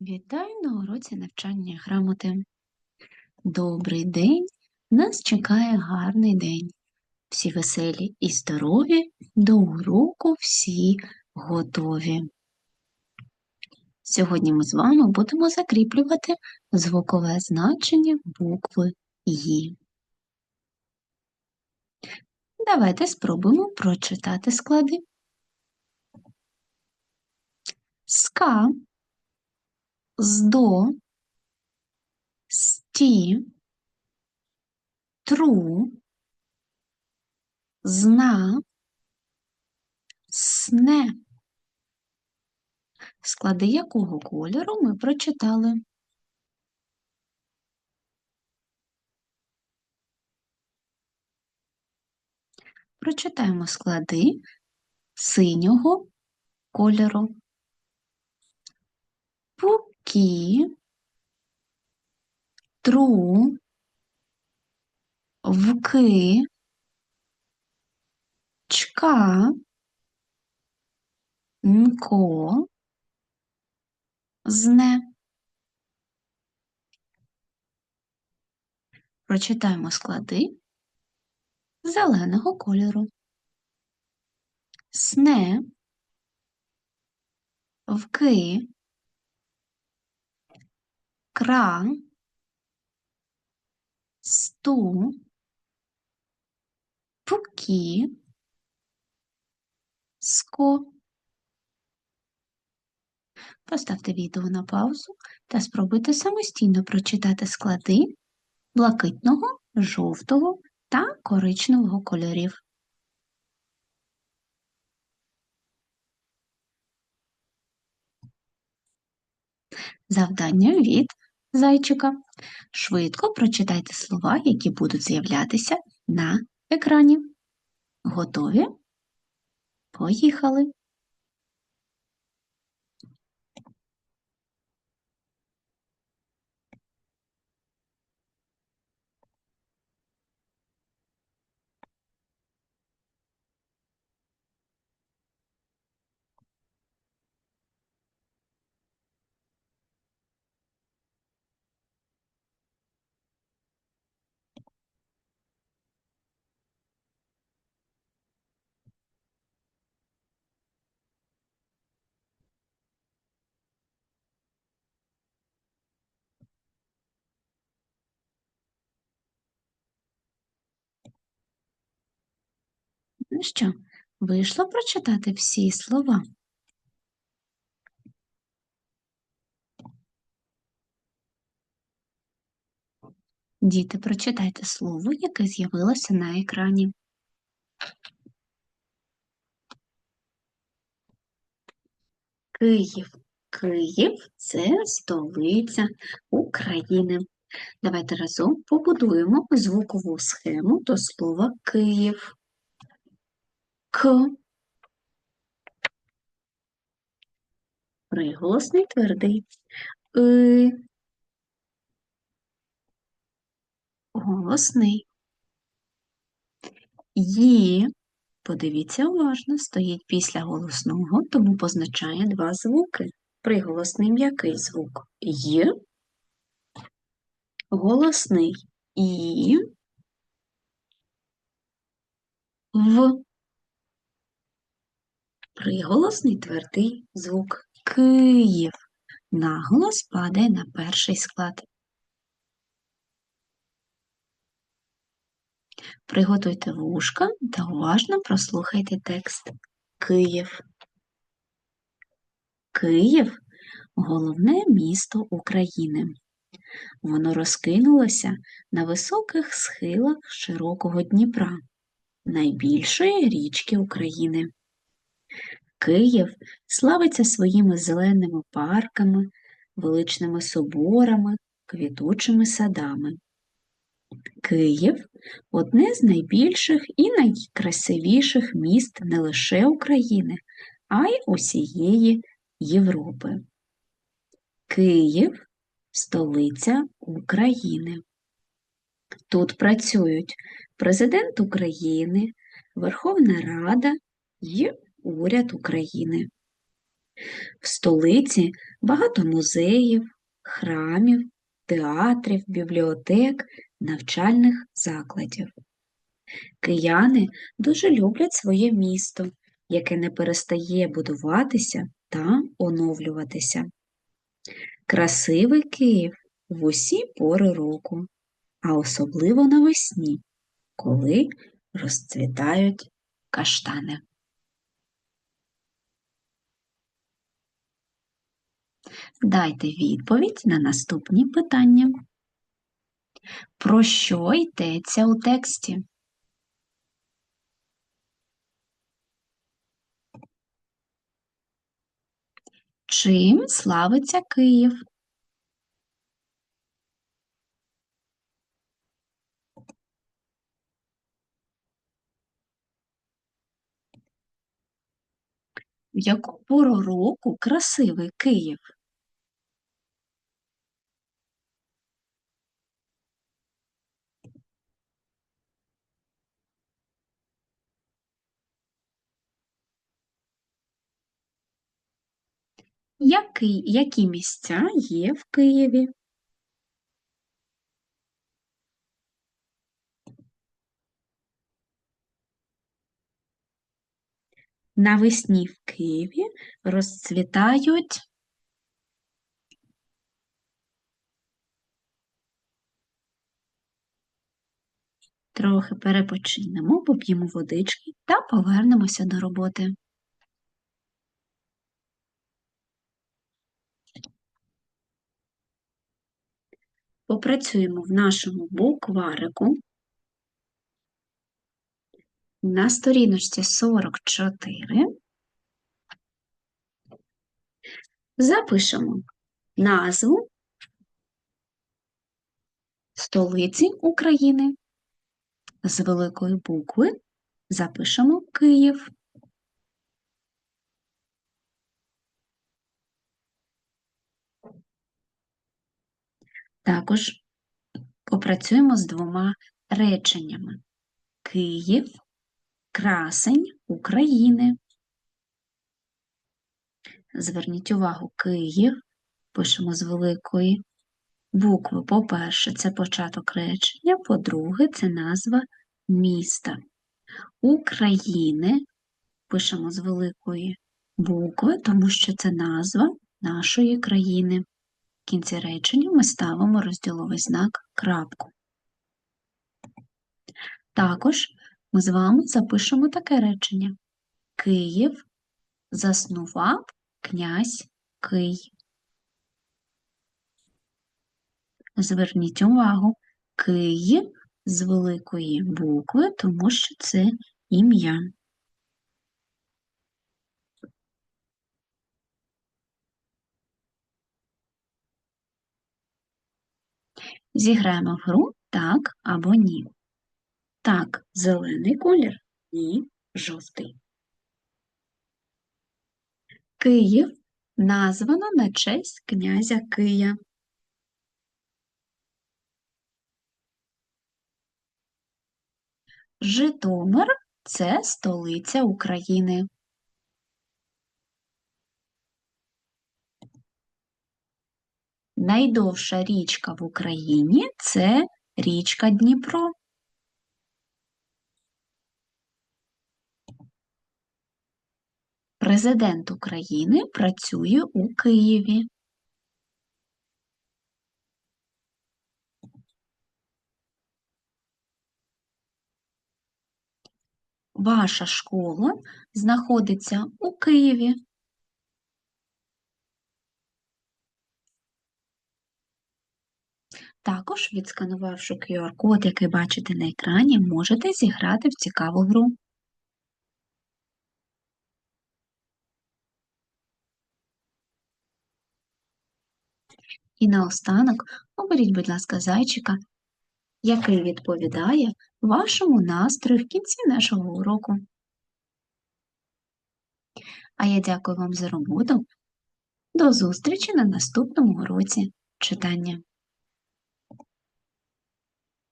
Вітаю на уроці навчання грамоти. Добрий день! Нас чекає гарний день. Всі веселі і здорові, до уроку всі готові. Сьогодні ми з вами будемо закріплювати звукове значення букви «Ї». Давайте спробуємо прочитати склади. Ска здо, сті, тру, зна, сне. Склади якого кольору ми прочитали? Прочитаємо склади синього кольору. Пукі, тру, вки, чка, нко, зне. Прочитаємо склади зеленого кольору. Сне, вки, кра, сту, пукі, ско. Поставте відео на паузу та спробуйте самостійно прочитати склади блакитного, жовтого та коричневого кольорів. Завдання від зайчика. Швидко прочитайте слова, які будуть з'являтися на екрані. Готові? Поїхали! Ну що, вийшло прочитати всі слова? Діти, прочитайте слово, яке з'явилося на екрані. Київ. Київ це столиця України. Давайте разом побудуємо звукову схему до слова Київ. К. Приголосний твердий. И. Голосний. Ї. Подивіться уважно, стоїть після голосного, тому позначає два звуки. Приголосний м'який звук Й, голосний І, В. Приголосний твердий звук Київ. Наголос падає на перший склад. Приготуйте вушка та уважно прослухайте текст. Київ. Київ головне місто України. Воно розкинулося на високих схилах широкого Дніпра, найбільшої річки України. Київ славиться своїми зеленими парками, величними соборами, квітучими садами. Київ одне з найбільших і найкрасивіших міст не лише України, а й усієї Європи. Київ столиця України. Тут працюють Президент України, Верховна Рада і Уряд України. В столиці багато музеїв, храмів, театрів, бібліотек, навчальних закладів. Кияни дуже люблять своє місто, яке не перестає будуватися та оновлюватися. Красивий Київ в усі пори року, а особливо навесні, коли розцвітають каштани. Дайте відповідь на наступні питання. Про що йдеться у тексті? Чим славиться Київ? В яку пору року красивий Київ? Який, які місця є в Києві? Навесні в Києві розцвітають трохи перепочинемо, поп'ємо водички та повернемося до роботи. Попрацюємо в нашому букварику. На сторіночці 44 запишемо назву столиці України. З великої букви запишемо Київ. Також попрацюємо з двома реченнями. Київ, красень України. Зверніть увагу, Київ пишемо з великої букви. По-перше, це початок речення, по-друге, це назва міста. України пишемо з великої букви, тому що це назва нашої країни. Кінці речення ми ставимо розділовий знак крапку. Також ми з вами запишемо таке речення. Київ заснував князь Кий. Зверніть увагу, Київ з великої букви, тому що це ім'я. Зіграємо в гру так або ні. Так, зелений колір, ні, жовтий. Київ названо на честь князя Кия. Житомир це столиця України. Найдовша річка в Україні це річка Дніпро. Президент України працює у Києві. Ваша школа знаходиться у Києві. Також, відсканувавши QR-код, який бачите на екрані, можете зіграти в цікаву гру. І наостанок оберіть, будь ласка, зайчика, який відповідає вашому настрою в кінці нашого уроку. А я дякую вам за роботу. До зустрічі на наступному уроці читання.